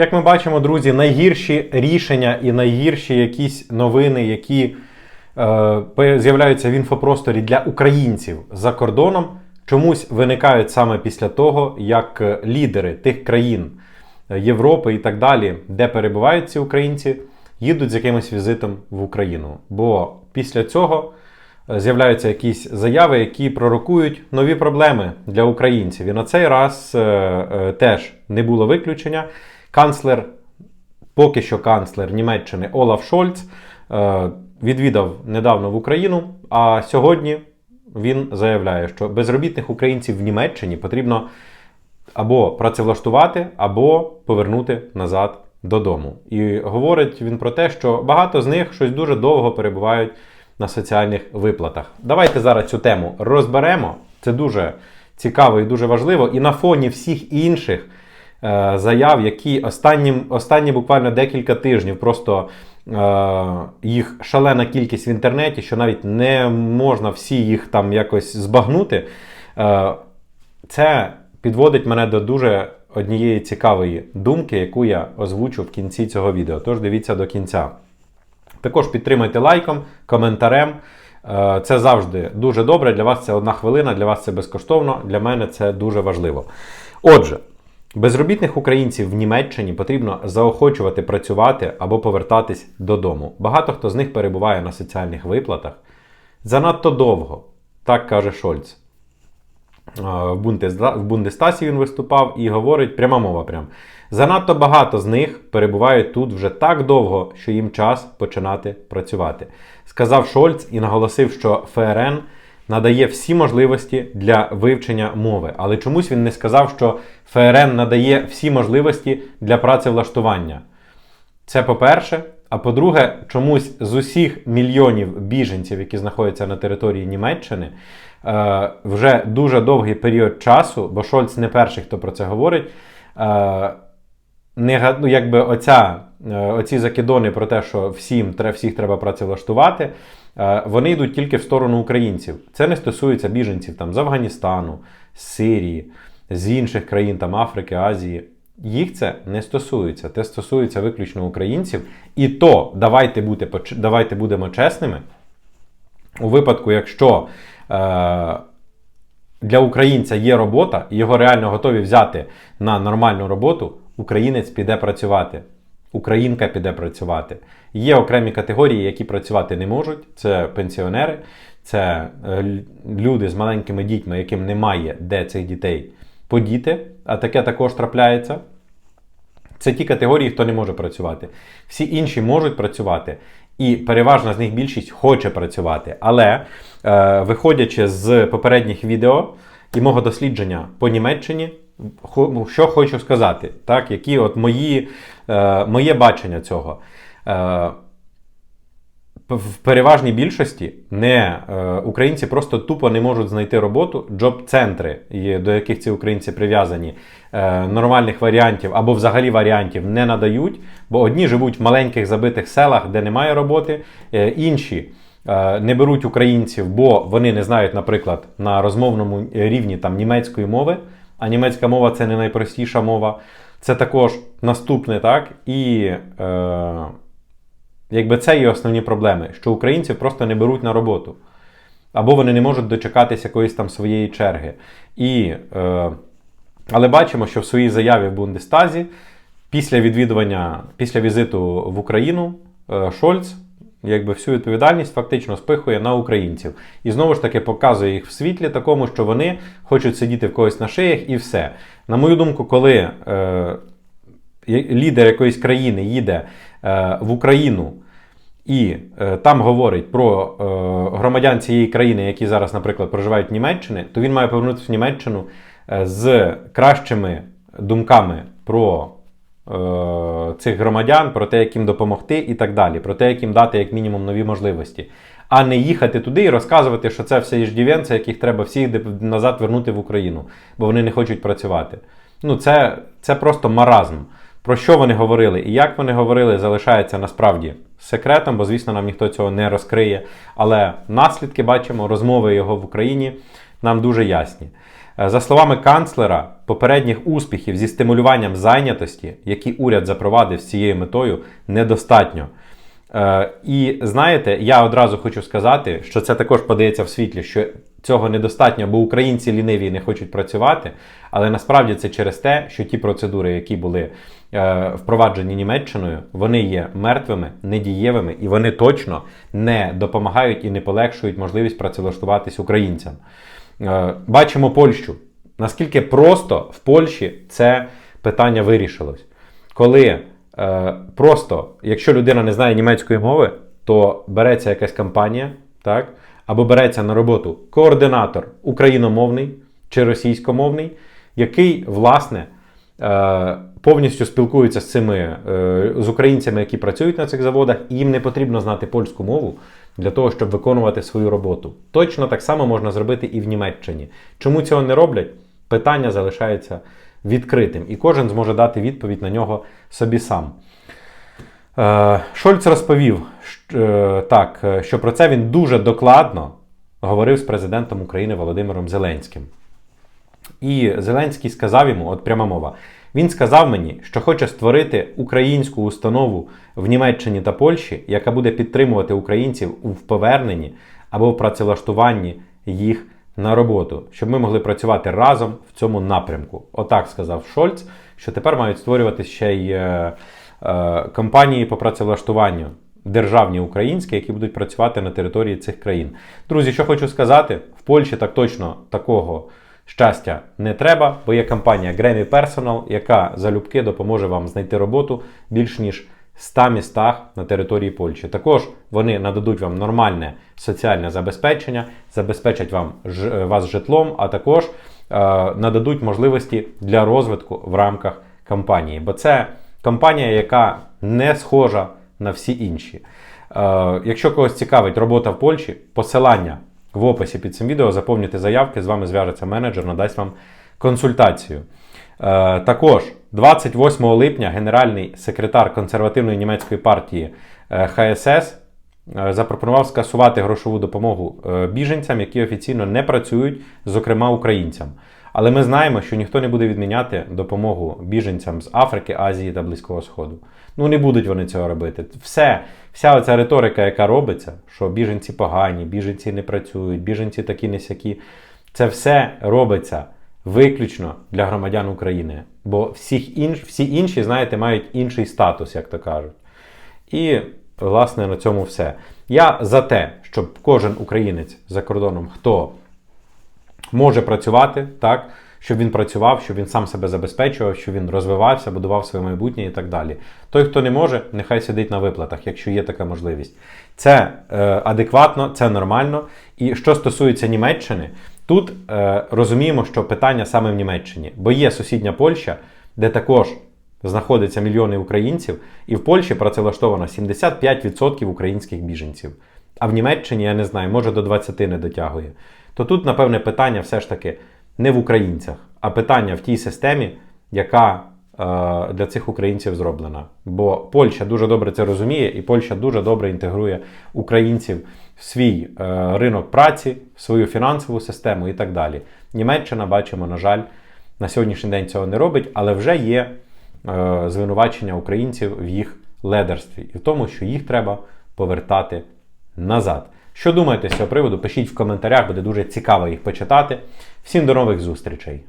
Як ми бачимо, друзі, найгірші рішення і найгірші якісь новини, які е, з'являються в інфопросторі для українців за кордоном, чомусь виникають саме після того, як е, лідери тих країн е, Європи і так далі, де перебувають ці українці, їдуть з якимось візитом в Україну. Бо після цього е, з'являються якісь заяви, які пророкують нові проблеми для українців. І на цей раз е, е, теж не було виключення. Канцлер, поки що канцлер Німеччини Олаф Шольц е, відвідав недавно в Україну, а сьогодні він заявляє, що безробітних українців в Німеччині потрібно або працевлаштувати, або повернути назад додому. І говорить він про те, що багато з них щось дуже довго перебувають на соціальних виплатах. Давайте зараз цю тему розберемо. Це дуже цікаво і дуже важливо. І на фоні всіх інших заяв, які останні, останні буквально декілька тижнів просто е, їх шалена кількість в інтернеті, що навіть не можна всі їх там якось збагнути. Е, це підводить мене до дуже однієї цікавої думки, яку я озвучу в кінці цього відео. Тож дивіться до кінця. Також підтримайте лайком, коментарем. Е, Це завжди дуже добре. Для вас це одна хвилина, для вас це безкоштовно, для мене це дуже важливо. Отже, безробітних українців в Німеччині потрібно заохочувати працювати або повертатись додому. Багато хто з них перебуває на соціальних виплатах занадто довго, так каже Шольц. В Бундестасі він виступав і говорить пряма мова. Прям. Занадто багато з них перебувають тут вже так довго, що їм час починати працювати. Сказав Шольц і наголосив, що ФРН надає всі можливості для вивчення мови. Але чомусь він не сказав, що ФРН надає всі можливості для працевлаштування. Це по-перше. А по-друге, чомусь з усіх мільйонів біженців, які знаходяться на території Німеччини, е, вже дуже довгий період часу, бо Шольц не перший, хто про це говорить. е, не, ну, якби оця, оці закидони про те, що всім всіх треба працевлаштувати, е, вони йдуть тільки в сторону українців. Це не стосується біженців там, з Афганістану, з Сирії, з інших країн там, Африки, Азії. Їх це не стосується. Це стосується виключно українців. І то давайте, бути, давайте будемо чесними. У випадку, якщо е, для українця є робота, і його реально готові взяти на нормальну роботу, українець піде працювати. Українка піде працювати. Є окремі категорії, які працювати не можуть. Це пенсіонери, це е, люди з маленькими дітьми, яким немає де цих дітей подіти, а таке також трапляється. Це ті категорії, хто не може працювати. Всі інші можуть працювати, і переважна з них більшість хоче працювати. Але е, виходячи з попередніх відео і мого дослідження по Німеччині, що хочу сказати, так, які от мої, е, моє бачення цього. Е, в переважній більшості не е, українці просто тупо не можуть знайти роботу. Джоб-центри, до яких ці українці прив'язані, е, нормальних варіантів або взагалі варіантів не надають, бо одні живуть в маленьких забитих селах, де немає роботи, е, інші. е, Не беруть українців, бо вони не знають, наприклад, на розмовному рівні там німецької мови, а німецька мова це не найпростіша мова. Це також наступне, так? І е, Якби це є основні проблеми, що українців просто не беруть на роботу. Або вони не можуть дочекатися якоїсь там своєї черги. І, е, але бачимо, що в своїй заяві в Бундестазі після відвідування, після візиту в Україну е, Шольц якби всю відповідальність фактично спихує на українців. І знову ж таки показує їх в світлі такому, що вони хочуть сидіти в когось на шиях і все. На мою думку, коли е, лідер якоїсь країни їде е, в Україну і е, там говорить про е, громадян цієї країни, які зараз, наприклад, проживають в Німеччині, то він має повернутися в Німеччину е, з кращими думками про цих громадян, про те, як їм допомогти і так далі, про те, як їм дати як мінімум нові можливості. А не їхати туди і розказувати, що це все іждівенці, яких треба всіх назад вернути в Україну, бо вони не хочуть працювати. Ну, це, це просто маразм. Про що вони говорили і як вони говорили, залишається насправді секретом, бо, звісно, нам ніхто цього не розкриє. Але наслідки бачимо, розмови його в Україні нам дуже ясні. Е, За словами канцлера, попередніх успіхів зі стимулюванням зайнятості, які уряд запровадив з цією метою, недостатньо. Е, І знаєте, я одразу хочу сказати, що це також подається в світлі, що цього недостатньо, бо українці ліниві і не хочуть працювати. Але насправді це через те, що ті процедури, які були е, впроваджені Німеччиною, вони є мертвими, недієвими і вони точно не допомагають і не полегшують можливість працевлаштуватись українцям. Е, бачимо Польщу. Наскільки просто в Польщі це питання вирішилось. Коли е, просто, якщо людина не знає німецької мови, то береться якась компанія, так, або береться на роботу координатор україномовний чи російськомовний, який, власне, е, повністю спілкується з цими е, з українцями, які працюють на цих заводах, і їм не потрібно знати польську мову для того, щоб виконувати свою роботу. Точно так само можна зробити і в Німеччині. Чому цього не роблять? Питання залишається відкритим, і кожен зможе дати відповідь на нього собі сам. Е, Шольц розповів е, так, е, що про це він дуже докладно говорив з президентом України Володимиром Зеленським. І Зеленський сказав йому, от пряма мова, він сказав мені, що хоче створити українську установу в Німеччині та Польщі, яка буде підтримувати українців у поверненні або в працевлаштуванні їх на роботу, щоб ми могли працювати разом в цьому напрямку. Отак сказав Шольц, що тепер мають створювати ще й е, е, компанії по працевлаштуванню. Державні українські, які будуть працювати на території цих країн. Друзі, що хочу сказати, в Польщі так точно такого щастя не треба, бо є компанія Grammy Personal, яка залюбки допоможе вам знайти роботу більш ніж 100 містах на території Польщі. Також вони нададуть вам нормальне соціальне забезпечення, забезпечать вам ж- вас житлом, а також е, нададуть можливості для розвитку в рамках компанії. Бо це компанія, яка не схожа на всі інші. Е, якщо когось цікавить робота в Польщі, посилання в описі під цим відео, заповнюйте заявки, з вами зв'яжеться менеджер, надасть вам консультацію. Е, також 28 липня генеральний секретар консервативної німецької партії е, ХСС е, запропонував скасувати грошову допомогу е, біженцям, які офіційно не працюють, зокрема українцям. Але ми знаємо, що ніхто не буде відміняти допомогу біженцям з Африки, Азії та Близького Сходу. Ну не будуть вони цього робити. Все, вся оця риторика, яка робиться, що біженці погані, біженці не працюють, біженці такі не сякі, це все робиться виключно для громадян України. Бо всіх інш, всі інші, знаєте, мають інший статус, як то кажуть. І, власне, на цьому все. Я за те, щоб кожен українець за кордоном, хто може працювати, так, щоб він працював, щоб він сам себе забезпечував, щоб він розвивався, будував своє майбутнє і так далі. Той, хто не може, нехай сидить на виплатах, якщо є така можливість. Це е, адекватно, це нормально. І що стосується Німеччини, тут е, розуміємо, що питання саме в Німеччині, бо є сусідня Польща, де також знаходяться мільйони українців, і в Польщі працевлаштовано 75% українських біженців. А в Німеччині, я не знаю, може до 20 не дотягує. То тут, напевне, питання все ж таки не в українцях, а питання в тій системі, яка е, для цих українців зроблена. Бо Польща дуже добре це розуміє, і Польща дуже добре інтегрує українців в свій е, ринок праці, в свою фінансову систему і так далі. Німеччина, бачимо, на жаль, на сьогоднішній день цього не робить, але вже є е, звинувачення українців в їх ледерстві і в тому, що їх треба повертати назад. Що думаєте з цього приводу? Пишіть в коментарях, буде дуже цікаво їх почитати. Всім до нових зустрічей!